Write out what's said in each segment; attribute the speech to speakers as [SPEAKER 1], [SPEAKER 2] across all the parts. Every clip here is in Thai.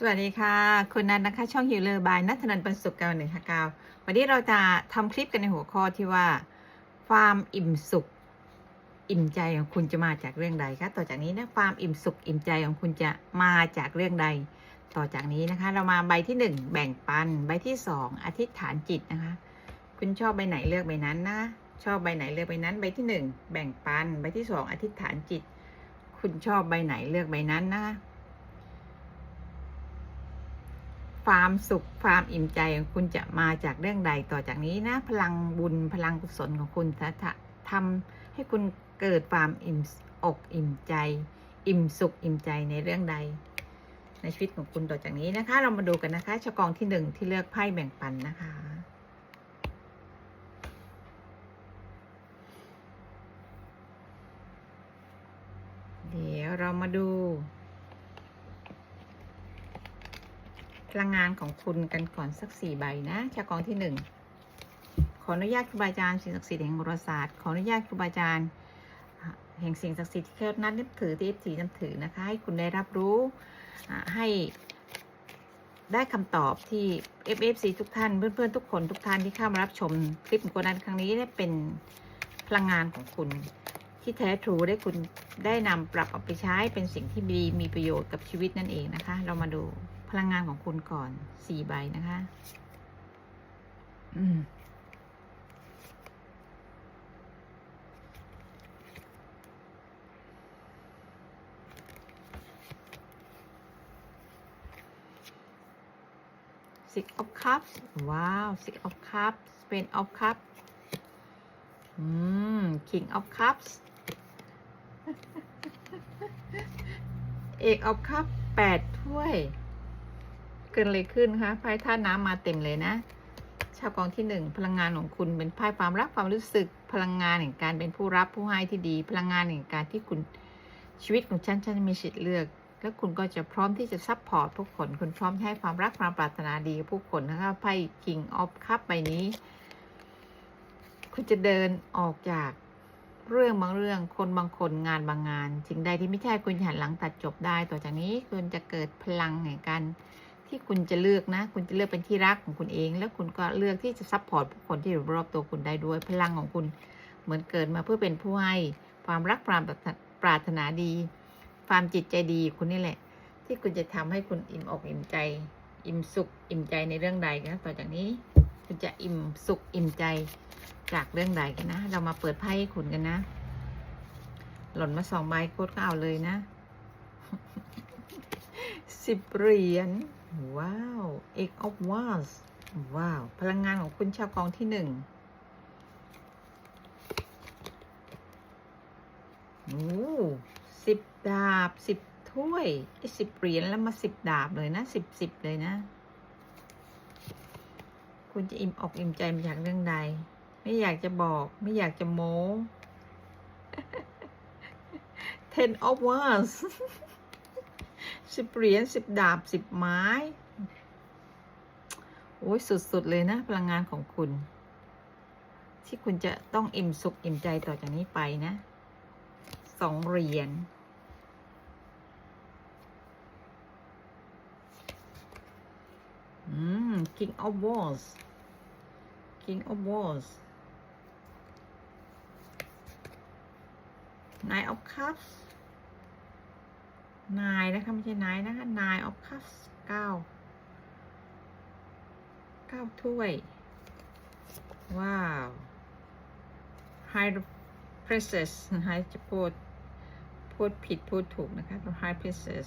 [SPEAKER 1] สวัสดีค่ะ คุณนันนะคะ ช่องฮิวเลอร์บายนัทนันปันสุขเก้าหนึ่งค่ะกาววันนี้เราจะทำคลิปกันในหัวข้อที่ว่า ความอิ่มสุข อิ่มใจของคุณจะมาจากเรื่องใดคะต่อจากนี้นะความอิ่มสุขอิ่มใจของคุณจะมาจากเรื่องใด ต่อจากนี้นะคะ เรามาใบที่หนึ่งแบ่งปัน ใบที่สองอธิษฐานจิตนะคะ คุณชอบใบไหนเลือกใบนั้นนะ ชอบใบไหนเลือกใบนั้น ใบที่หนึ่งแบ่งปัน ใบที่สองอธิษฐานจิต คุณชอบใบไหนเลือกใบนั้นนะ ความสุขความอิ่มใจของคุณจะมาจากเรื่องใดต่อจากนี้นะ พลังบุญพลังกุศลของคุณจะทำให้คุณเกิดความอิ่มอกอิ่มใจ อิ่มสุขอิ่มใจในเรื่องใด ในชีวิตของคุณต่อจากนี้นะคะ เรามาดูกันนะคะชะกองที่หนึ่งที่เลือกไพ่แบ่งปันนะคะเดี๋ยวเรามาดู พลังงานของคุณกันก่อนสักสี่ใบนะชากองที่หนึ่งขออนุญาตครูบาอาจารย์สิ่งศักดิ์สิทธิ์แห่งโหราศาสตร์ขออนุญาตครูบาอาจารย์แห่งสิ่งศักดิ์สิทธิ์ที่เคารพนับนับถือที่เอฟซีนับถือนะคะ ให้คุณได้รับรู้ให้ได้คำตอบที่ FFC ทุกท่านเพื่อนๆทุกคนทุกท่านที่เข้ามารับชมคลิปของคุณนั้นครั้งนี้เนี่ยเป็นพลังงานของคุณ ที่แท้ทรูได้คุณได้นำปรับเอาไปใช้เป็นสิ่งที่ดีมีประโยชน์กับชีวิตนั่นเองนะคะ เรามาดู พลังงานของคุณก่อนสี่ใบนะคะซิกออฟคัพว้าวซิกออฟคัพเป็นออฟคัพอืมคิงออฟคัพเอกออฟคัพแปดถ้วย เกินเลยขึ้นคะไพ่ท่าน้ำมาเต็มเลยนะ ชาวกองที่หนึ่งพลังงานของคุณเป็นไพ่ความรักความรู้สึกพลังงานแห่งการเป็นผู้รับผู้ให้ที่ดี พลังงานแห่งการที่คุณชีวิตของฉันฉันมีสิทธิ์เลือก แล้วคุณก็จะพร้อมที่จะซัพพอร์ตผู้คนคุณพร้อมให้ความรักความปรารถนาดีกับผู้คนนะคะไพ่ King of Cup ใบนี้ คุณจะเดินออกจากเรื่องบางเรื่องคนบางคนงานบางงานสิ่งใดที่ไม่ใช่คุณหันหลังตัดจบได้ ต่อจากนี้คุณจะเกิดพลังแห่งการ ที่คุณจะเลือกนะ คุณจะเลือกเป็นที่รักของคุณเอง แล้วคุณก็เลือกที่จะซัพพอร์ตผู้คนที่อยู่รอบตัวคุณได้ด้วยพลังของคุณเหมือนเกิดมาเพื่อเป็นผู้ให้ความรักความปรารถนาดี ความจิตใจดีคุณนี่แหละ ที่คุณจะทำให้คุณอิ่มอกอิ่มใจ อิ่มสุข อิ่มใจในเรื่องใดนะต่อจากนี้คุณจะอิ่มสุขอิ่มใจจากเรื่องใดกันนะ เรามาเปิดไพ่ให้คุณกันนะ หล่นมาสองใบโคตรก็เอาเลยนะสิบเหรียญ ว้าว eight of wands ว้าว พลังงานของคุณชาวกองที่หนึ่งโอ้สิบดาบสิบถ้วยไอ้สิบเหรียญแล้วมาสิบดาบเลยนะสิบสิบเลยนะ คุณจะอิ่มอกอิ่มใจมาจากเรื่องใด ไม่อยากจะบอก ไม่อยากจะโม้ ten of wands สิบเหรียญสิบดาบสิบไม้โอ้ยสุด ๆ เลยนะ พลังงานของคุณ ที่คุณจะต้องอิ่มสุขอิ่มใจต่อจากนี้ไปนะสองเหรียญอืม King of Wands King of Wands Nine of Cups นายนะคะไม่ใช่นายนะคะ Nine of Cups เก้าเก้าถ้วย ว้าว High Princess นะคะจะพูด พูดผิดพูดถูกนะคะเป็น High Princess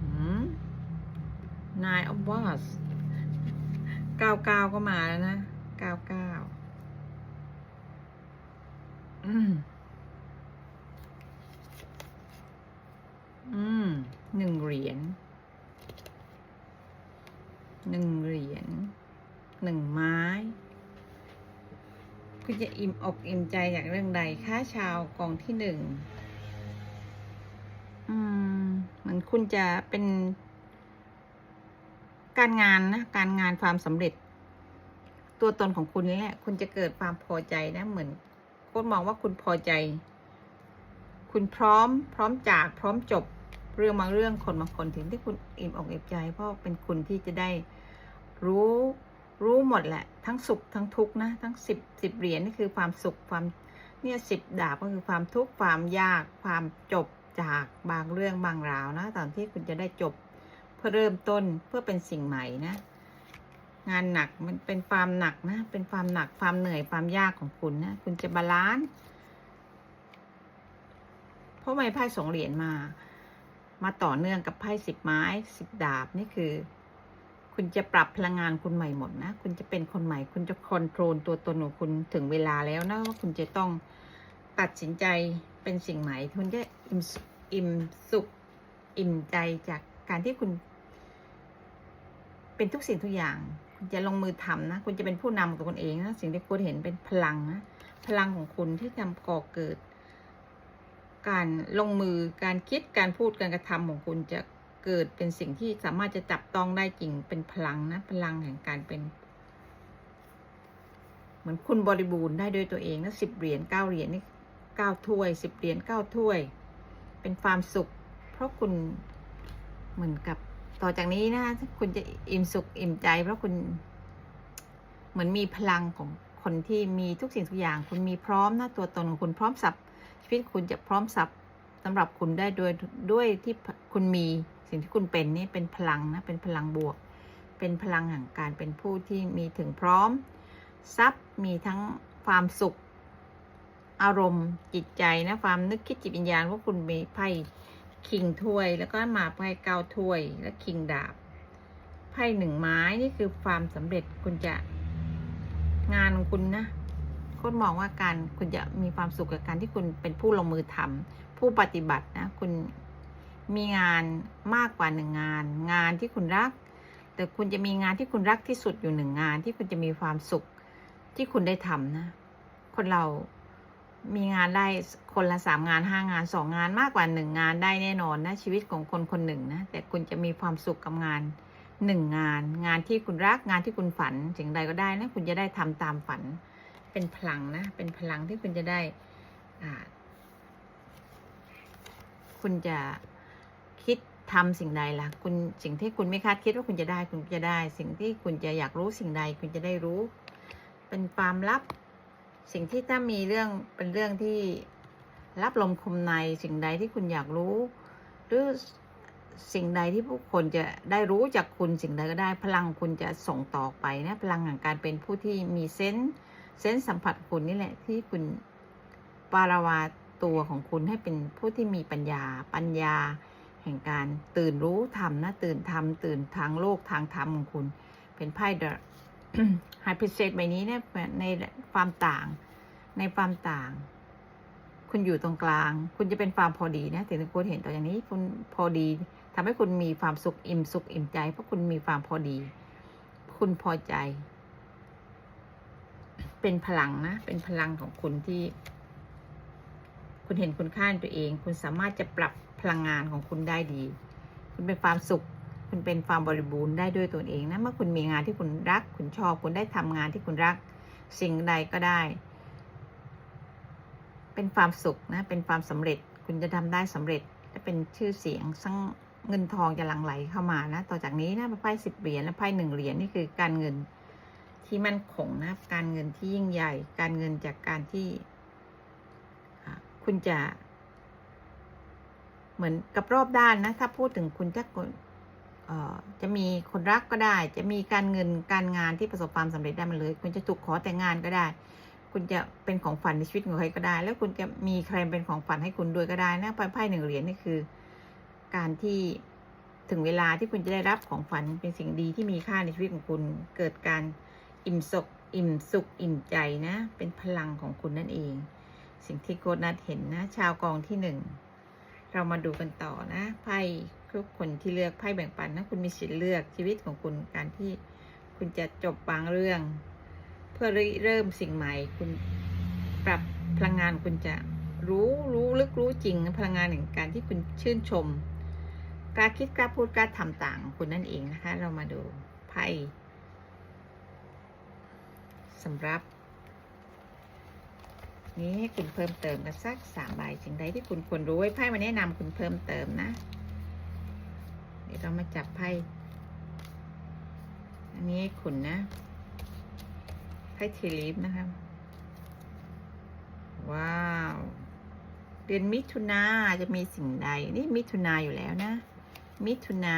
[SPEAKER 1] อืม Nine of Wands เก้าเก้าก็มาแล้วนะเก้าเก้าอืม อืมหนึ่งเหรียญหนึ่งเหรียญหนึ่งไม้ คุณจะอิ่มอกอิ่มใจจากเรื่องใดค่าชาวกองที่หนึ่งอืมเหมือนคุณจะเป็น การงานนะ การงานความสำเร็จ ตัวตนของคุณนี่แหละ คุณจะเกิดความพอใจนะ เหมือนค้ดมองว่าคุณพอใจ คุณพร้อม พร้อมจาก พร้อมจบ เรื่องบางเรื่องคนบางคนถึงที่คุณอิ่มอกอิ่มใจ เพราะเป็นคุณที่จะได้รู้รู้หมดแหละ ทั้งสุขทั้งทุกข์นะ ทั้งสิบสิบเหรียญนี่คือความสุขความเนี่ยสิบดาบก็คือความทุกข์ความยากความจบจากบางเรื่องบางราวนะ ตอนที่คุณจะได้จบเพื่อเริ่มต้นเพื่อเป็นสิ่งใหม่นะ งานหนักมันเป็นความหนักนะ เป็นความหนักความเหนื่อยความยากของคุณนะ คุณจะบาลานซ์เพราะไม่ไพ่สองเหรียญมา มาต่อเนื่องกับไพ่สิบไม้สิบดาบนี่คือ คุณจะปรับพลังงานคุณใหม่หมดนะ คุณจะเป็นคนใหม่ คุณจะคอนโทรลตัวตนของคุณถึงเวลาแล้วนะว่าคุณจะต้องตัดสินใจเป็นสิ่งใหม่ คุณจะอิ่มสุอิ่มสุข อิ่มใจจากการที่คุณ เป็นทุกสิ่งทุกอย่าง คุณจะลงมือทำนะ คุณจะเป็นผู้นำของตัวคุณเองนะ สิ่งที่คุณเห็นเป็นพลังนะ พลังของคุณที่ทำก่อเกิด การลงมือการคิดการพูดการกระทำของคุณจะเกิดเป็นสิ่งที่สามารถจะจับต้องได้จริงเป็นพลังนะพลังแห่งการเป็น เหมือนคุณบริบูรณ์ได้ด้วยตัวเองนะสิบเหรียญเก้าเหรียญนี่เก้าถ้วยสิบเหรียญเก้าถ้วย เป็นความสุข เพราะคุณเหมือนกับต่อจากนี้นะคุณจะอิ่มสุขอิ่มใจ เพราะคุณ เหมือนมีพลังของคนที่มีทุกสิ่งทุกอย่าง คุณมีพร้อมนะตัวตนของคุณพร้อมสับ ชีวิตคุณจะพร้อมสับสำหรับคุณได้ด้วยด้วยที่คุณมีสิ่งที่คุณเป็นนี่เป็นพลังนะเป็นพลังบวก เป็นพลังแห่งการเป็นผู้ที่มีถึงพร้อมทรัพย์มีทั้งความสุข อารมณ์จิตใจนะความนึกคิดจิตวิญญาณว่าคุณมีไพ่คิงถ้วย แล้วก็มาไพ่เก้าถ้วยและคิงดาบไพ่หนึ่งไม้นี่คือความสำเร็จคุณจะงานของคุณนะ โค้ดมองว่าการคุณจะมีความสุขกับการที่คุณเป็นผู้ลงมือทำผู้ปฏิบัตินะคุณมีงานมากกว่าหนึ่งงาน งานที่คุณรัก แต่คุณจะมีงานที่คุณรักที่สุดอยู่หนึ่งงาน ที่คุณจะมีความสุขที่คุณได้ทำนะ คนเรามีงานได้คนละสามงานห้างานสองงานมากกว่าหนึ่งงานได้แน่นอนนะชีวิตของคนคนหนึ่งนะแต่คุณจะมีความสุขกับงานหนึ่งงาน งานที่คุณรักงานที่คุณฝันสิ่งใดก็ได้นะคุณจะได้ทำตามฝัน เป็นพลังนะ เป็นพลังที่คุณจะได้คุณจะคิดทำสิ่งใดล่ะ คุณสิ่งที่คุณไม่คาดคิดว่าคุณจะได้คุณจะได้ สิ่งที่คุณจะอยากรู้สิ่งใด คุณจะได้รู้ เป็นความลับ สิ่งที่ถ้ามีเรื่องเป็นเรื่องที่รับลมคมในสิ่งใดที่คุณอยากรู้ หรือสิ่งใดที่ผู้คนจะได้รู้จากคุณสิ่งใดก็ได้ พลังคุณจะส่งต่อไปนะพลังแห่งการเป็นผู้ที่มีเซนส์ เซนส์สัมผัสคุณนี่แหละ ที่คุณปาราวาตัวของคุณให้เป็นผู้ที่มีปัญญา ปัญญา แห่งการตื่นรู้ธรรมนะตื่นธรรมตื่นทางโลกทางธรรมของคุณ เป็นไพ่เดอะไฮพิเศษใบนี้เนี่ยในความต่าง ในความต่าง คุณอยู่ตรงกลาง คุณจะเป็นความพอดีนะถึงคุณเห็นต่ออย่างนี้คุณพอดีทำให้คุณมีความสุขอิ่มสุขอิ่มใจ เพราะคุณมีความพอดี คุณพอใจ เป็นพลังนะ เป็นพลังของคุณที่ คุณเห็นคุณค่าตัวเอง คุณสามารถจะปรับพลังงานของคุณได้ดี คุณเป็นความสุข คุณเป็นความบริบูรณ์ได้ด้วยตัวเองนะ เมื่อคุณมีงานที่คุณรัก คุณชอบ คุณได้ทำงานที่คุณรัก สิ่งใดก็ได้ เป็นความสุขนะ เป็นความสำเร็จ คุณจะทำได้สำเร็จและเป็นชื่อเสียงสั่งเงินทองจะหลั่งไหลเข้ามานะ ต่อจากนี้นะไพ่สิบเหรียญและไพ่หนึ่งเหรียญนี่คือการเงิน ที่มั่นคงนะการเงินที่ยิ่งใหญ่ การเงินจากการที่คุณจะ เหมือนกับรอบด้านนะ ถ้าพูดถึงคุณจะคนเอ่อจะมีคนรักก็ได้ จะมีการเงินการงานที่ประสบความสำเร็จได้มาเลย คุณจะถูกขอแต่งงานก็ได้ คุณจะเป็นของฝันในชีวิตของใครก็ได้ แล้วคุณจะมีใครเป็นของฝันให้คุณด้วยก็ได้นะไพ่ไพ่หนึ่งเหรียญนี่คือ การที่ถึงเวลาที่คุณจะได้รับของฝันเป็นสิ่งดีที่มีค่าในชีวิตของคุณเกิดการ อิ่มสุขอิ่มสุขอิ่มใจนะ เป็นพลังของคุณนั่นเอง สิ่งที่โกดนัดเห็นนะ ชาวกองที่หนึ่งเรามาดูกันต่อนะไพ่ทุกคนที่เลือกไพ่แบ่งปันนะคุณมีสิทธิ์เลือกชีวิตของคุณการที่คุณจะจบบางเรื่อง เพื่อเริ่มสิ่งใหม่ คุณปรับพลังงานคุณจะรู้รู้ลึกรู้จริงพลังงานแห่งการที่คุณชื่นชมกล้าคิดกล้าพูดกล้าทำต่างคุณนั่นเองนะคะ เรามาดูไพ่ สำหรับ นี้ให้คุณเพิ่มเติมกันสักสามใบสิ่งใดที่คุณควรรู้ไว้ไพ่มาแนะนำคุณเพิ่มเติมนะ เดี๋ยวเรามาจับไพ่อันนี้ให้ขุนนะไพ่เทลีฟนะคะว้าวเดือนมิถุนาจะมีสิ่งใด นี่มิถุนาอยู่แล้วนะ มิถุนา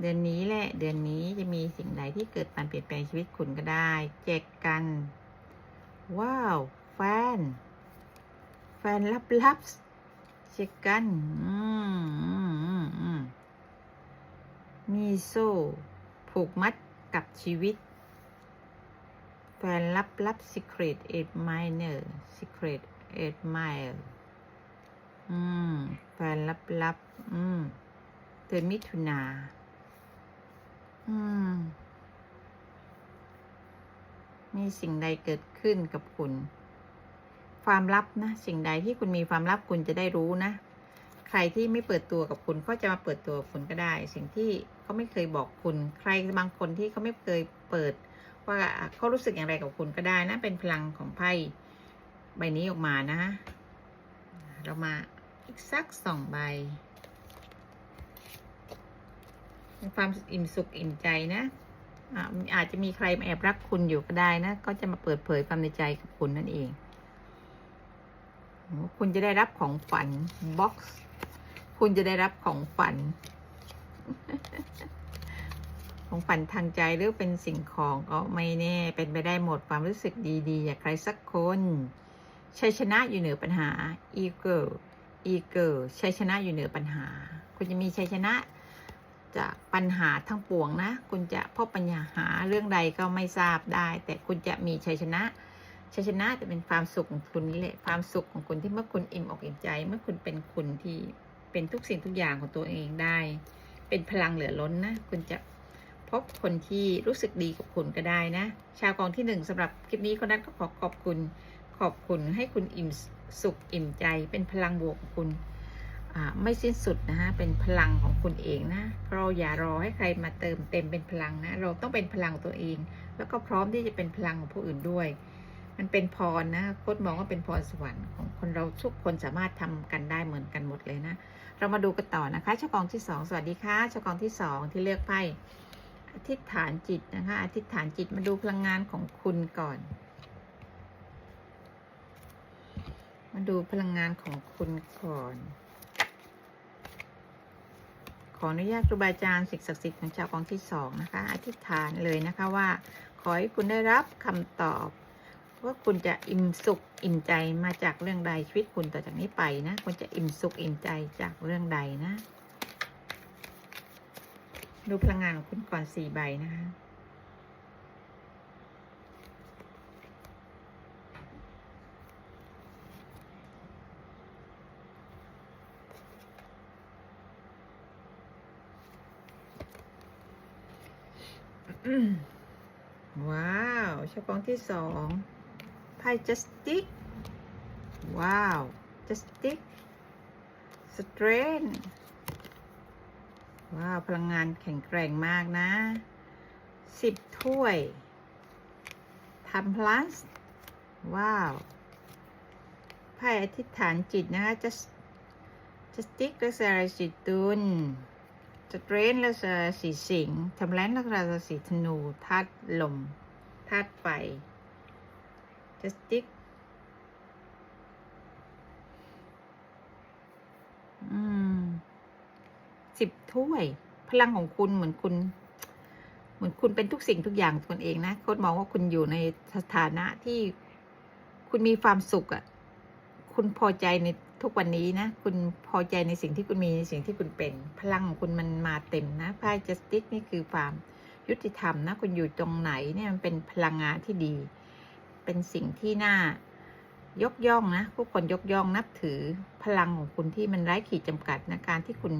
[SPEAKER 1] เดือนนี้แหละ เดือนนี้จะมีสิ่งใดที่เกิดการเปลี่ยนแปลงชีวิตคุณก็ได้ แจกกัน ว้าว แฟน แฟนลับๆเช็คกันอืมมีโซ่ ผูกมัดกับชีวิต แฟนลับลับ secret admirer secret admirer อืม แฟนลับลับ อืมเดือนมิถุนา อืม มีสิ่งใดเกิดขึ้นกับคุณ ความลับนะ สิ่งใดที่คุณมีความลับคุณจะได้รู้นะ ใครที่ไม่เปิดตัวกับคุณก็จะมาเปิดตัวคุณก็ได้ สิ่งที่เขาไม่เคยบอกคุณ ใครบางคนที่เขาไม่เคยเปิด ว่าเขารู้สึกอย่างไรกับคุณก็ได้นะ เป็นพลังของไพ่ใบนี้ออกมานะ เรามาอีกสักสองใบความอิ่มสุขอิ่มใจนะ อาจจะมีใครมาแอบรักคุณอยู่ก็ได้นะ ก็จะมาเปิดเผยความในใจกับคุณนั่นเอง คุณจะได้รับของฝันบ็อกซ์คุณจะได้รับของฝัน ของฝันทางใจหรือเป็นสิ่งของก็ไม่แน่ เป็นไปได้หมดความรู้สึกดีๆจากใครสักคนชัยชนะอยู่เหนือปัญหา eagle eagle ชัยชนะอยู่เหนือปัญหา คุณจะมีชัยชนะ จากปัญหาทั้งปวงนะ คุณจะพบปัญหาเรื่องใดก็ไม่ทราบได้ แต่คุณจะมีชัยชนะชัยชนะจะเป็นความสุขของคุณนี่แหละความสุขของคุณที่เมื่อคุณอิ่มอกอิ่มใจ เมื่อคุณเป็นคุณที่เป็นทุกสิ่งทุกอย่างของตัวเองได้ เป็นพลังเหลือล้นนะ คุณจะพบคนที่รู้สึกดีกับคุณก็ได้นะ ชาวกองที่หนึ่งสำหรับคลิปนี้คนนั้นก็ขอขอบคุณ ขอบคุณให้คุณอิ่มสุขอิ่มใจ เป็นพลังบวกของคุณ ไม่สิ้นสุดนะฮะเป็นพลังของคุณเองนะเราอย่ารอให้ใครมาเติมเต็มเป็นพลังนะ เราต้องเป็นพลังตัวเอง แล้วก็พร้อมที่จะเป็นพลังของผู้อื่นด้วย มันเป็นพรนะโค้ดมองว่าเป็นพรสวรรค์ของคนเราทุกคนสามารถทำกันได้เหมือนกันหมดเลยนะเรามาดูกันต่อนะคะชากองที่สองสวัสดีค่ะชากองที่สองที่เลือกไพ่อธิษฐานจิตนะคะ อธิษฐานจิตมาดูพลังงานของคุณก่อน มาดูพลังงานของคุณก่อน ขออนุญาตครูบาอาจารย์ศิษย์ศักดิ์สิทธิ์ของชาวกองที่สองนะคะอธิษฐานเลยนะคะว่า ขอให้คุณได้รับคำตอบ ว่าคุณจะอิ่มสุขอิ่มใจมาจากเรื่องใดชีวิตคุณต่อจากนี้ไปนะคุณจะอิ่มสุขอิ่มใจจากเรื่องใดนะ ดูพลังงานของคุณก่อนสี่ใบนะคะ ว้าวชาวกองที่สองไพ่ justice ว้าว justice strength ว้าว พลังงานแข็งแกร่งมากนะสิบถ้วยทำ plus ว้าวไพ่อธิษฐานจิตนะคะ just justice และสารจิตตุน สเตรนและสสีสิงห์ทำแรงและราศีธนูธาตุลมธาตุไฟจัสติกอืมสิบถ้วย พลังของคุณเหมือนคุณ เหมือนคุณเป็นทุกสิ่งทุกอย่างตนเองนะโค้ดมองว่าคุณอยู่ในสถานะที่คุณมีความสุขอะ่ะ คุณพอใจใน ทุกวันนี้นะ คุณพอใจในสิ่งที่คุณมีในสิ่งที่คุณเป็น พลังของคุณมันมาเต็มนะไพ่ justice นี่คือความยุติธรรมนะ คุณอยู่ตรงไหนเนี่ยมันเป็นพลังงานที่ดี เป็นสิ่งที่น่ายกย่องนะผู้คนยกย่องนับถือพลังของคุณที่มันไร้ขีดจำกัดนะการที่คุณ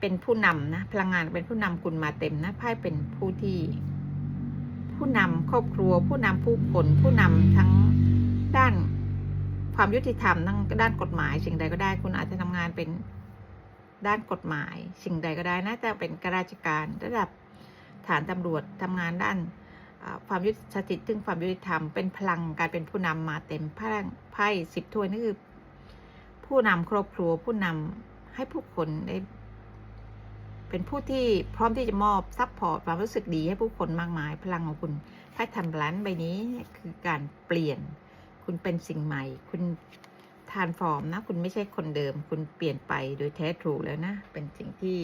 [SPEAKER 1] เป็นผู้นำนะพลังงานเป็นผู้นำคุณมาเต็มนะไพ่เป็นผู้ที่ ผู้นำครอบครัว ผู้นำผู้คนผู้นำทั้งด้าน ความยุติธรรมทั้งด้านกฎหมาย สิ่งใดก็ได้ คุณอาจจะทำงานเป็นด้านกฎหมาย สิ่งใดก็ได้นะแต่เป็นข้าราชการระดับฐานตำรวจทำงานด้านความยุติสถิตซึ่งความยุติธรรมเป็นพลังการเป็นผู้นำมาเต็มพลังไพ่สิบถ้วยนี่คือ ผู้นำครอบครัวผู้นำให้ผู้คนได้ เป็นผู้ที่พร้อมที่จะมอบซัพพอร์ตความรู้สึกดีให้ผู้คนมากมาย พลังของคุณ ถ้าทำร้านใบนี้คือการเปลี่ยน คุณเป็นสิ่งใหม่ คุณทานฟอร์มนะ คุณไม่ใช่คนเดิม คุณเปลี่ยนไปโดยแท้ทรูแล้วนะ เป็นสิ่งที่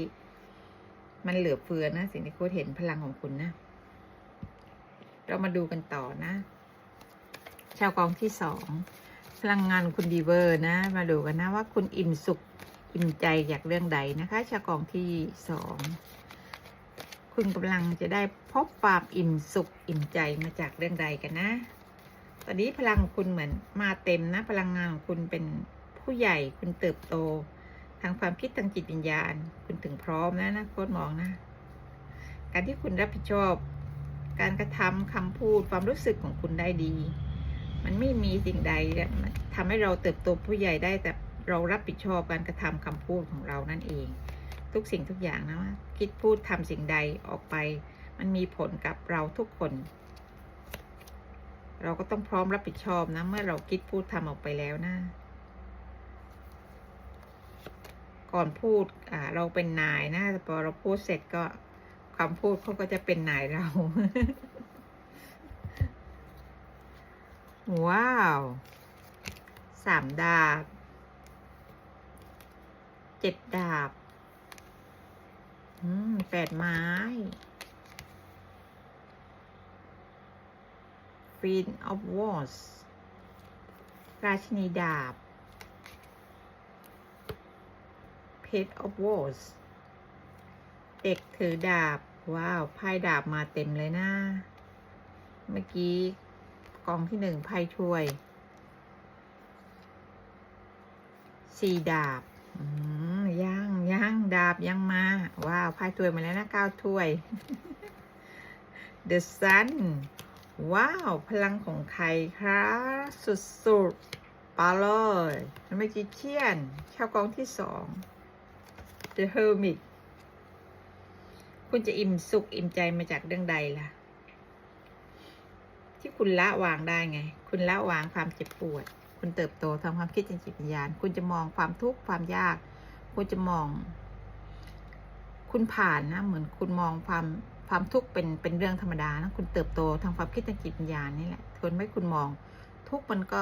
[SPEAKER 1] มันเหลือเฟือนะ สิ่งที่โค้ดเห็นพลังของคุณนะ เรามาดูกันต่อนะ ชาวกองที่สองพลังงานคุณดีเวอร์นะ มาดูกันนะว่าคุณอิ่มสุขอิ่มใจจากเรื่องใดนะคะ ชาวกองที่สองคุณกำลังจะได้พบความอิ่มสุขอิ่มใจมาจากเรื่องใดกันนะ ตอนนี้พลังของคุณเหมือนมาเต็มนะ พลังงานของคุณเป็นผู้ใหญ่คุณเติบโต ทางความคิดทางจิตวิญญาณ คุณถึงพร้อมแล้วนะโค้ดมองนะ การที่คุณรับผิดชอบ การกระทำคำพูดความรู้สึกของคุณได้ดี มันไม่มีสิ่งใดเนี่ยมันทำให้เราเติบโตผู้ใหญ่ได้แต่เรารับผิดชอบการกระทำคำพูดของเรานั่นเอง ทุกสิ่งทุกอย่างนะว่าคิดพูดทำสิ่งใดออกไป มันมีผลกับเราทุกคน เราก็ต้องพร้อมรับผิดชอบนะ เมื่อเราคิดพูดทำออกไปแล้วนะ ก่อนพูดอ่าเราเป็นนายนะแต่พอเราพูดเสร็จก็คำพูดเขาก็จะเป็นนายเรา ว้าว สามดาบ เจ็ดดาบ อืมแปดไม้ Queen of Wands ราชินีดาบ Page of Wands เด็กถือดาบ ว้าวไพ่ดาบมาเต็มเลยนะ เมื่อกี้กองที่หนึ่งไพ่ถ้วยสี่ดาบอืมยังยังดาบยังมา ว้าวไพ่ถ้วยมาแล้วนะเก้าถ้วย The Sun ว้าว พลังของใครคะสุดๆปาเลยเมจิเชียนชาวกองที่สอง The Hermit คุณจะอิ่มสุขอิ่มใจมาจากเรื่องใดล่ะ ที่คุณละวางได้ไง คุณละวางความเจ็บปวด คุณเติบโตทางความคิดทางจิตวิญญาณ คุณจะมองความทุกข์ความยาก คุณจะมอง คุณผ่านนะ เหมือนคุณมองความ ความทุกข์เป็นเป็นเรื่องธรรมดานะคุณเติบโตทางความคิดทางจิตวิญญาณนี่แหละคุณไม่คุณมอง ทุกข์มันก็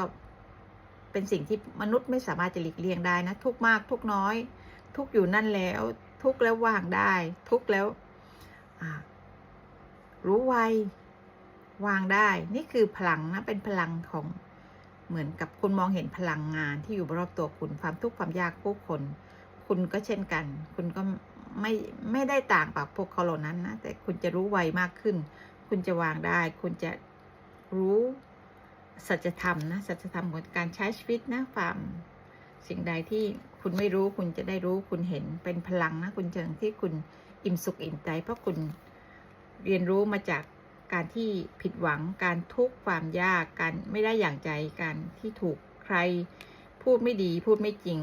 [SPEAKER 1] เป็นสิ่งที่มนุษย์ไม่สามารถจะหลีกเลี่ยงได้นะ ทุกข์มากทุกข์น้อย ทุกอยู่นั่นแล้ว ทุกแล้ววางได้ ทุกแล้วรู้ไววางได้ นี่คือพลังนะเป็นพลังของเหมือนกับคุณมองเห็นพลังงานที่อยู่รอบตัวคุณความทุกข์ความยากผู้คน คุณก็เช่นกัน คุณก็ ไม่ไม่ได้ต่างจากพวกเขาเหล่านั้นนะแต่คุณจะรู้ไวมากขึ้น คุณจะวางได้ คุณจะรู้สัจธรรมนะสัจธรรมของการใช้ชีวิตนะความสิ่งใดที่คุณไม่รู้คุณจะได้รู้คุณเห็นเป็นพลังนะคุณเชิงที่คุณอิ่มสุขอิ่มใจ เพราะคุณเรียนรู้มาจากการที่ผิดหวังการทุกข์ความยากการไม่ได้อย่างใจการที่ถูกใครพูดไม่ดีพูดไม่จริง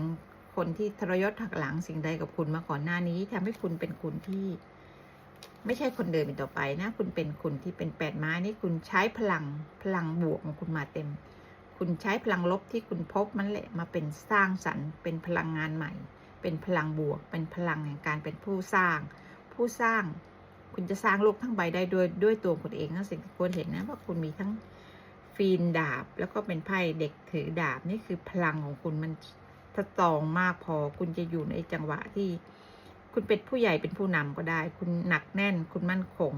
[SPEAKER 1] คนที่ทรยศหักหลังสิ่งใดกับคุณมาก่อนหน้านี้ทำให้คุณเป็นคุณที่ ไม่ใช่คนเดิมอีกต่อไปนะ คุณเป็นคุณที่เป็นแปดไม้นี่คุณใช้พลังพลังบวกของคุณมาเต็ม คุณใช้พลังลบที่คุณพบมันแหละมาเป็นสร้างสรรค์ เป็นพลังงานใหม่ เป็นพลังบวก เป็นพลังแห่งการเป็นผู้สร้าง ผู้สร้าง คุณจะสร้างโลกทั้งใบได้ด้วยด้วยตัวคุณเองนะสิ่งที่คุณเห็นนะว่าคุณมีทั้งฟีนดาบแล้วก็เป็นไพ่เด็กถือดาบนี่คือพลังของคุณมัน สตรองมากพอคุณจะอยู่ในจังหวะที่ คุณเป็นผู้ใหญ่เป็นผู้นำก็ได้ คุณหนักแน่น คุณมั่นคง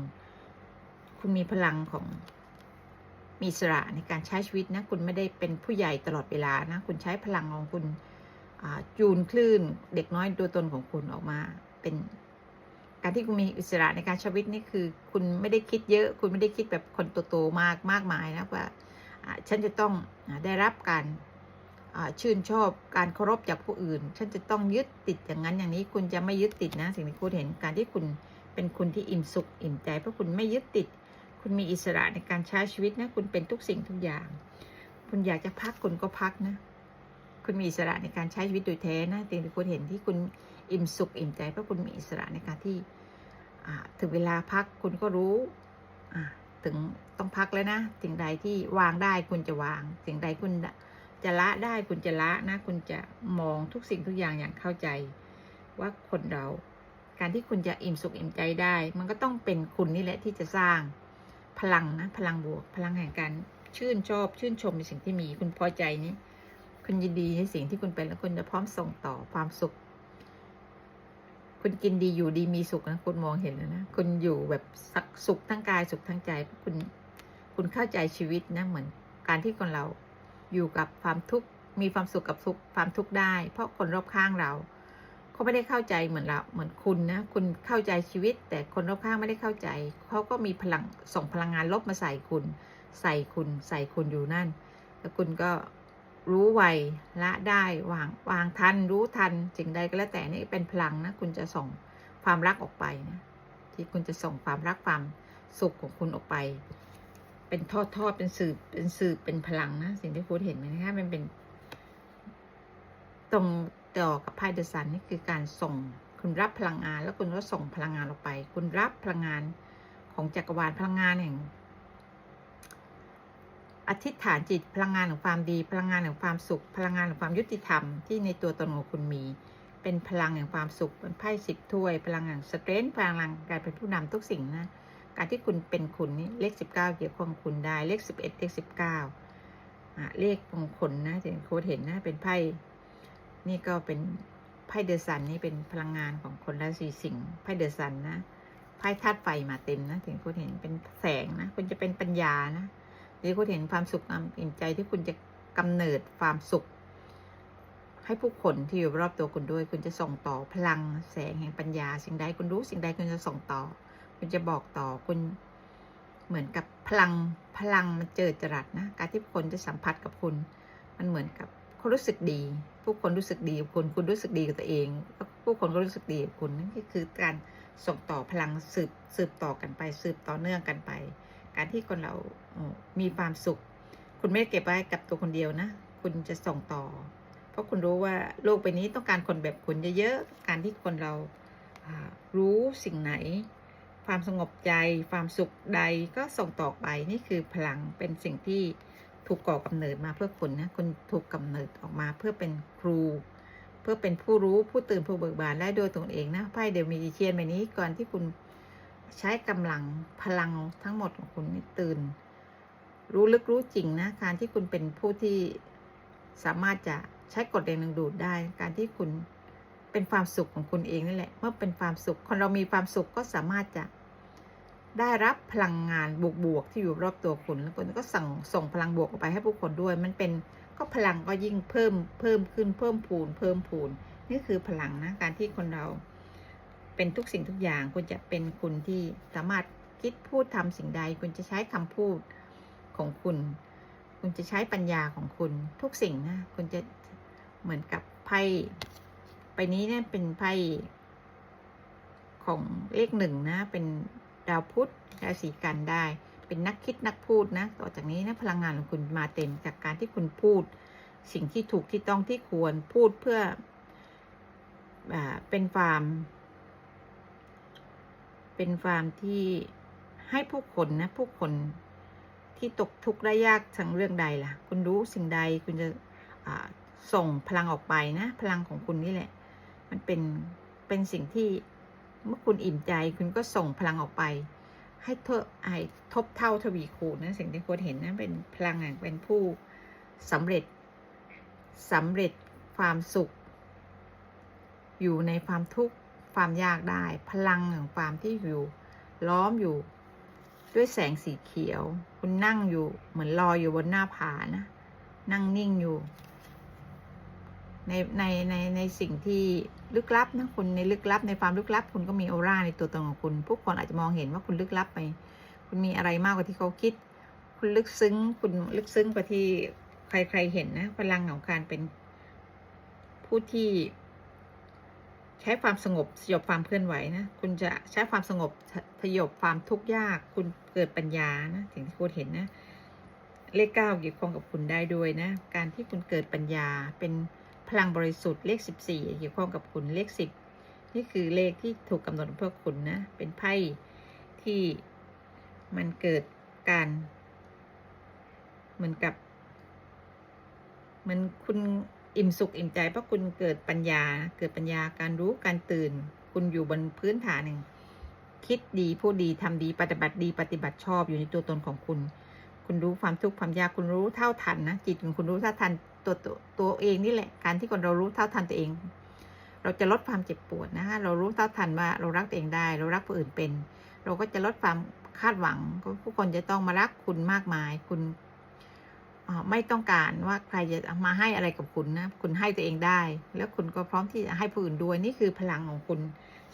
[SPEAKER 1] คุณมีพลังของมีอิสระในการใช้ชีวิตนะ คุณไม่ได้เป็นผู้ใหญ่ตลอดเวลานะ คุณใช้พลังของคุณจูนคลื่นเด็กน้อยตัวตนของคุณออกมา เป็นการที่คุณมีอิสระในการชีวิตนี่คือ คุณไม่ได้คิดเยอะ คุณไม่ได้คิดแบบคนโตๆมากมากมายนะว่าฉันจะต้องได้รับการ ชื่นชอบการเคารพจากผู้อื่น ฉันจะต้องยึดติดอย่างนั้นอย่างนี้คุณจะไม่ยึดติดนะ สิ่งที่คุณเห็นการที่คุณเป็นคุณที่อิ่มสุขอิ่มใจเพราะคุณไม่ยึดติด คุณมีอิสระในการใช้ชีวิตนะ คุณเป็นทุกสิ่งทุกอย่าง คุณอยากจะพักคุณก็พักนะ คุณมีอิสระในการใช้ชีวิตโดยแท้นะสิ่งที่คุณเห็นที่คุณอิ่มสุขอิ่มใจเพราะคุณมีอิสระในการที่ถึงเวลาพักคุณก็รู้ถึงต้องพักแล้วนะสิ่งใดที่วางได้คุณจะวาง สิ่งใดคุณ จะละได้คุณจะละนะ คุณจะมองทุกสิ่งทุกอย่างอย่างเข้าใจ ว่าคนเรา การที่คุณจะอิ่มสุขอิ่มใจได้ มันก็ต้องเป็นคุณนี่แหละที่จะสร้างพลังนะ พลังบวก พลังแห่งการชื่นชอบ ชื่นชมในสิ่งที่มีคุณพอใจนี้คุณยินดีในสิ่งที่คุณเป็นแล้วคุณจะพร้อมส่งต่อความสุข คุณกินดีอยู่ดีมีสุขนะคุณมองเห็นแล้วนะคุณอยู่แบบสักสุขทั้งกายสุขทั้งใจคุณคุณเข้าใจชีวิตนะเหมือนการที่คนเรา อยู่กับความทุกข์มีความสุขกับทุกข์ความทุกข์ได้ เพราะคนรอบข้างเราเขาไม่ได้เข้าใจเหมือนเราเหมือนคุณนะคุณเข้าใจชีวิต แต่คนรอบข้างไม่ได้เข้าใจเขาก็มีพลังส่งพลังงานลบมาใส่คุณ ใส่คุณใส่คุณอยู่นั่น แล้วคุณก็รู้ไวละได้วางวางทันรู้ทันสิ่งใดก็แล้วแต่นี่เป็นพลังนะคุณจะส่งความรักออกไปนะที่คุณจะส่งความรักความสุขของคุณออกไป เป็นทอดทอดๆเป็นสืบเป็นสืบเป็นพลังนะ สิ่งที่คุณเห็นไหมนะคะมันเป็นตรงต่อกับไพ่เดซันนี่คือการส่ง คุณรับพลังงาน แล้วคุณก็ส่งพลังงานออกไป คุณรับพลังงานของจักรวาลพลังงานแห่งอธิษฐานจิตพลังงานของความดี พลังงานของความสุข พลังงานของความยุติธรรมที่ในตัวตนของคุณมี เป็นพลังแห่งความสุขเป็นไพ่สิบถ้วย พลังแห่งสเตรนท์พลังการเป็นผู้นำทุกสิ่งนะ การที่คุณเป็นคุณนี่เลขสิบเก้าเกี่ยวข้องกับคุณได้เลขสิบเอ็ดเลขสิบเก้าเลขมงคลนะที่โค้ดเห็นนะเป็นไพ่นี่ก็เป็นไพ่เดอะซันนี่เป็นพลังงานของคนราศีสิงห์ไพ่เดอะซันนะไพ่ธาตุไฟมาเต็มนะถึงค้ดเห็นเป็นแสงนะคุณจะเป็นปัญญานะที่โค้ดเห็นความสุขความอิ่มใจที่คุณจะกำเนิดความสุข ให้ผู้คนที่อยู่รอบตัวคุณด้วย คุณจะส่งต่อพลังแสงแห่งปัญญา สิ่งใดคุณรู้สิ่งใดคุณจะส่งต่อ คุณจะบอกต่อคุณเหมือนกับพลังพลังมันเจิดจรัสนะ การที่คนจะสัมผัสกับคุณ มันเหมือนกับคนรู้สึกดี ผู้คนรู้สึกดีกับคุณคุณรู้สึกดีกับตัวเองแล้วผู้คนก็รู้สึกดีกับคุณนั่นก็คือการส่งต่อพลังสืบสืบต่อกันไป สืบต่อเนื่องกันไป การที่คนเรามีความสุข คุณไม่เก็บไว้กับตัวคนเดียวนะ คุณจะส่งต่อ เพราะคุณรู้ว่าโลกใบนี้ต้องการคนแบบคุณเยอะๆการที่คนเรารู้สิ่งไหน ความสงบใจ ความสุขใดก็ส่งต่อไปนี่คือพลังเป็นสิ่งที่ถูกก่อกำเนิดมาเพื่อคุณนะคุณถูกกำเนิดออกมาเพื่อเป็นครู เพื่อเป็นผู้รู้ผู้ตื่นผู้เบิกบานและโดยตนเองนะไพ่เดลมีเชียนใบนี้ก่อนที่คุณใช้กำลังพลังทั้งหมดของคุณนี่ตื่น รู้ลึกรู้จริงนะการที่คุณเป็นผู้ที่สามารถจะใช้กฎแรงดึงดูดได้ การที่คุณ เป็นความสุขของคุณเองนั่นแหละ เมื่อเป็นความสุข คนเรามีความสุขก็สามารถจะได้รับพลังงานบวกๆที่อยู่รอบตัวคุณ แล้วคุณก็สั่งส่งพลังบวกออกไปให้ผู้คนด้วย มันเป็นก็พลังก็ยิ่งเพิ่มเพิ่มขึ้นเพิ่มพูน เพิ่มพูน นี่คือพลังนะการที่คนเราเป็นทุกสิ่งทุกอย่างคุณจะเป็นคุณที่สามารถคิดพูดทำสิ่งใด คุณจะใช้คำพูดของคุณ คุณจะใช้ปัญญาของคุณทุกสิ่งนะคุณจะเหมือนกับไพ่ นี้เนี่ยเป็นไพ่ของเลขหนึ่งนะ เป็นดาวพุธราศีกันได้ เป็นนักคิดนักพูดนะ ต่อจากนี้นะพลังงานของคุณมาเต็มจากการที่คุณพูด สิ่งที่ถูกที่ต้องที่ควรพูดเพื่ออเป็นฟาร์มเป็นฟาร์มที่ให้ผู้คนนะผู้คนที่ตกทุกข์ได้ยากทั้งเรื่องใดล่ะ คุณรู้สิ่งใดคุณจะส่งพลังออกไปนะ พลังของคุณนี่แหละ มันเป็นเป็นสิ่งที่เมื่อคุณอิ่มใจคุณก็ส่งพลังออกไป ให้เธอไอทบเท่าทวีคูณนะสิ่งที่คุณเห็นนะเป็นพลังแห่งเป็นผู้สำเร็จสำเร็จความสุข อยู่ในความทุกข์ความยากได้พลังของความที่อยู่ล้อมอยู่ด้วยแสงสีเขียว คุณนั่งอยู่เหมือนลอยอยู่บนหน้าผานะนั่งนิ่งอยู่ ในในในในสิ่งที่ ลึกลับนะคุณในลึกลับในความลึกลับ คุณก็มีออร่าในตัวตนของคุณผู้คนอาจจะมองเห็นว่าคุณลึกลับไป คุณมีอะไรมากกว่าที่เขาคิด คุณลึกซึ้ง คุณลึกซึ้งกว่าที่ใครๆเห็นนะ พลังของการเป็นผู้ที่ ใช้ความสงบสยบความเคลื่อนไหวนะ คุณจะใช้ความสงบสยบความทุกข์ยาก คุณเกิดปัญญานะสิ่งที่คุณเห็นนะ เลขเก้าเกี่ยวข้องกับคุณได้ด้วยนะ การที่คุณเกิดปัญญาเป็น พลังบริสุทธิ์เลขสิบสี่เกี่ยวข้องกับคุณเลขสิบนี่คือเลขที่ถูกกำหนดเพื่อคุณนะ เป็นไพ่ที่มันเกิดการ เหมือนกับมือนคุณอิ่มสุขอิ่มใจเพราะคุณเกิดปัญญา เกิดปัญญาการรู้การตื่น คุณอยู่บนพื้นฐานหนึ่งคิดดีพูดดีทำดีปฏิบัติดีปฏิบัติชอบอยู่ในตัวตนของคุณ คุณรู้ความทุกข์ความยากคุณรู้เท่าทันนะจิตของคุณรู้เท่าทันตัวตัวตัวเองนี่แหละ การที่คนเรารู้เท่าทันตัวเอง เราจะลดความเจ็บปวดนะคะเรารู้เท่าทันว่าเรารักตัวเองได้ เรารักผู้อื่นเป็น เราก็จะลดความคาดหวังผู้คนจะต้องมารักคุณมากมาย คุณไม่ต้องการว่าใครจะมาให้อะไรกับคุณนะ คุณให้ตัวเองได้ แล้วคุณก็พร้อมที่จะให้ผู้อื่นด้วยนี่คือพลังของคุณ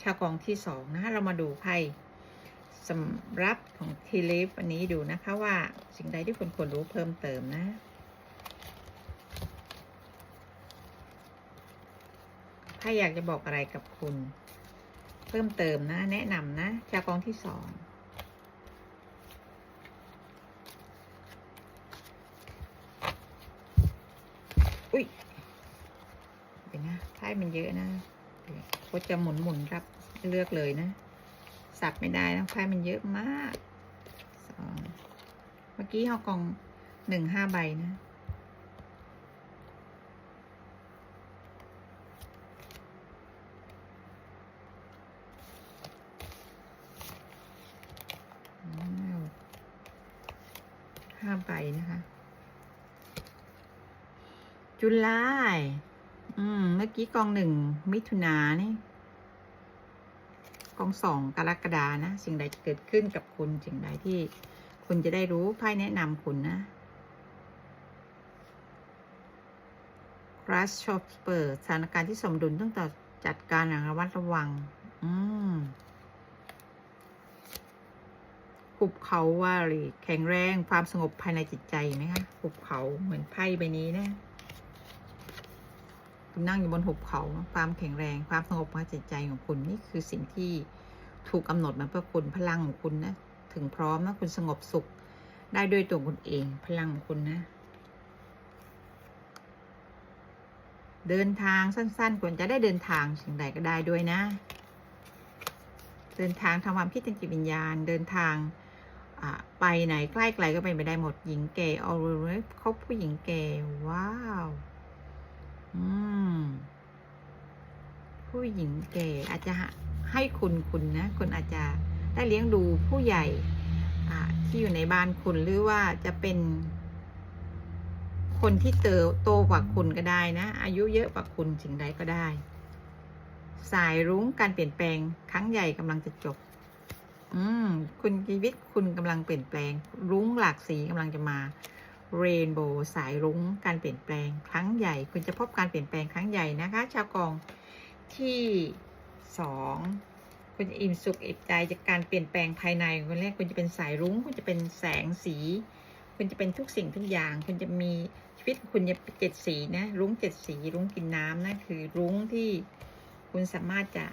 [SPEAKER 1] ชาวกองที่สองนะคะเรามาดูไพ่ สำรับของทีลิฟวันนี้ดูนะคะว่าสิ่งใดที่คุณควรรู้เพิ่มเติมนะ ถ้าอยากจะบอกอะไรกับคุณ เพิ่มเติมนะ แนะนำนะชาวกองที่สองอุ้ยเดี๋ยวนะไพ่มันเยอะนะโคจะหมุนหมุนๆรับ เลือกเลยนะ สับไม่ได้นะไพ่มันเยอะมากสองเมื่อกี้เขากองหนึ่งห้าใบนะห้าใบนะคะ จุลาย อืม เมื่อกี้กองหนึ่งมิถุนานี่ กองสองกรกฎานะ สิ่งใดจะเกิดขึ้นกับคุณ สิ่งใดที่คุณจะได้รู้ไพ่แนะนำคุณนะรัสชอปเปิดสถานการณ์ที่สมดุลต้องต่อจัดการอย่างระมัดระวัง อืมหุบเขาว่ารีแข็งแรงความสงบภายในจิตใจไหมคะหุบเขาเหมือนไพ่ใบนี้นะ คุณนั่งอยู่บนหุบเขา ความแข็งแรง ความสงบภายใจิตใจของคุณนี่คือสิ่งที่ถูกกำหนดมาเพื่อคุณพลังของคุณนะ ถึงพร้อมนะคุณสงบสุข ได้ด้วยตัวคุณเอง พลังของคุณนะ เดินทางสั้นๆควรจะได้เดินทางสิ่งใดก็ได้ด้วยนะ เดินทางทำความคิดทางจิตวิญญาณ เดินทางไปไหนใกล้ไกลก็เป็นไปได้หมดหญิงแก่เอาเลยคบผู้หญิงแก่ว้าว อืม ผู้หญิงแก่อาจจะให้คุณคุณนะคุณอาจจะได้เลี้ยงดูผู้ใหญ่ที่อยู่ในบ้านคุณหรือว่าจะเป็นคนที่เติบโตกว่าคุณก็ได้นะ อายุเยอะกว่าคุณสิ่งใดก็ได้ สายรุ้งการเปลี่ยนแปลงครั้งใหญ่กำลังจะจบ อืม คุณชีวิตคุณกำลังเปลี่ยนแปลง รุ้งหลากสีกำลังจะมา เรนโบว์สายรุ้งการเปลี่ยนแปลงครั้งใหญ่ คุณจะพบการเปลี่ยนแปลงครั้งใหญ่นะคะ ชาวกองที่สองคุณจะอิ่มสุขอิ่มใจจากการเปลี่ยนแปลงภายในคนแรกคุณจะเป็นสายรุ้งคุณจะเป็นแสงสี คุณจะเป็นทุกสิ่งทุกอย่าง คุณจะมีชีวิตคุณจะเป็นเจ็ดสีนะรุ้งเจ็ดสีรุ้งกินน้ำนะคือรุ้งที่คุณสามารถจะ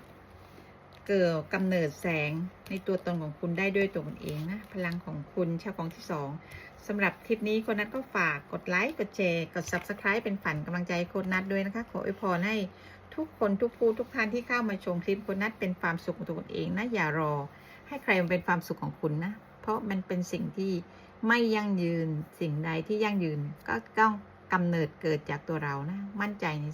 [SPEAKER 1] เกิดกำเนิดแสงในตัวตนของคุณได้ด้วยตัวคุณเองนะพลังของคุณชาวกองที่สอง สำหรับคลิปนี้โคนนัดก็ฝากกดไลค์กดแชร์กด subscribe เป็นฝันกำลังใจให้โคนนัดด้วยนะคะ ขออวยพรให้ทุกคนทุกผู้ทุกท่านที่เข้ามาชมคลิปโคนนัดเป็นความสุขของตัวเองนะอย่ารอ ให้ใครมาเป็นความสุขของคุณนะ เพราะมันเป็นสิ่งที่ไม่ยั่งยืนสิ่งใดที่ยั่งยืน ก็ต้องกำเนิดเกิดจากตัวเรานะ มั่นใจใน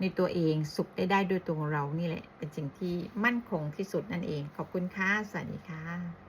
[SPEAKER 1] ในตัวเองสุขได้ได้ด้วยตัวเรานี่แหละ เป็นสิ่งที่มั่นคงที่สุดนั่นเอง ขอบคุณค่ะสวัสดีค่ะ